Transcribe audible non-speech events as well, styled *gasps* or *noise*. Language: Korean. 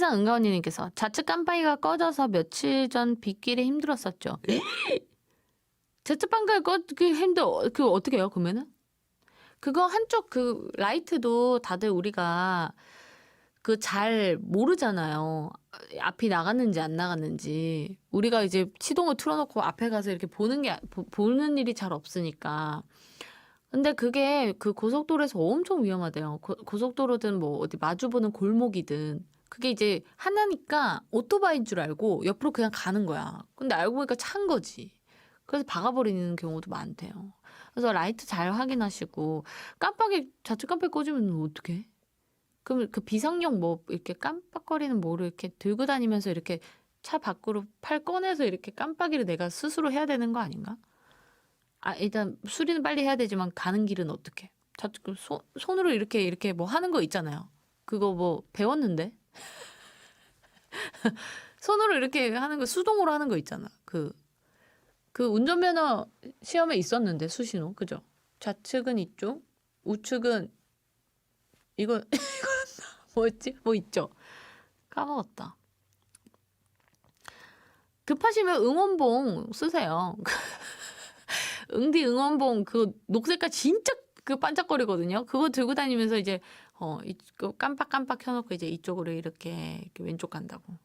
이상 은가 언니님께서 좌측 깜빡이가 꺼져서 며칠 전 빗길에 힘들었었죠. *gasps* 좌측 깜빡이 꺼그 힘들 그 어떻게 해요 그러면은? 그거 한쪽 그 라이트도 다들 우리가 그 잘 모르잖아요. 앞이 나갔는지 안 나갔는지. 우리가 이제 시동을 틀어놓고 앞에 가서 이렇게 보는 게, 보, 보는 일이 잘 없으니까. 근데 그게 그 고속도로에서 엄청 위험하대요. 고, 고속도로든 뭐 어디 마주보는 골목이든. 그게 이제 하나니까 오토바이인 줄 알고 옆으로 그냥 가는 거야. 근데 알고 보니까 찬 거지. 그래서 박아버리는 경우도 많대요. 그래서 라이트 잘 확인하시고 깜빡이 좌측 깜빡이 꽂으면 어떡해? 그럼 그 비상용 뭐 이렇게 깜빡거리는 뭐를 이렇게 들고 다니면서 이렇게 차 밖으로 팔 꺼내서 이렇게 깜빡이를 내가 스스로 해야 되는 거 아닌가? 아 일단 수리는 빨리 해야 되지만 가는 길은 어떻게? 좌측 그손 손으로 이렇게 이렇게 뭐 하는 거 있잖아요. 그거 뭐 배웠는데 *laughs* 손으로 이렇게 하는 거 수동으로 하는 거 있잖아. 그 그 운전면허 시험에 있었는데 수신호 그죠? 좌측은 이쪽, 우측은 이거 *laughs* 이거 뭐였지? 뭐 있죠? 까먹었다. 급하시면 응원봉 쓰세요. *laughs* 응디 응원봉 그 녹색깔 진짜 그 반짝거리거든요. 그거 들고 다니면서 이제 어, 이, 그 깜빡깜빡 켜놓고 이제 이쪽으로 이렇게, 이렇게 왼쪽 간다고.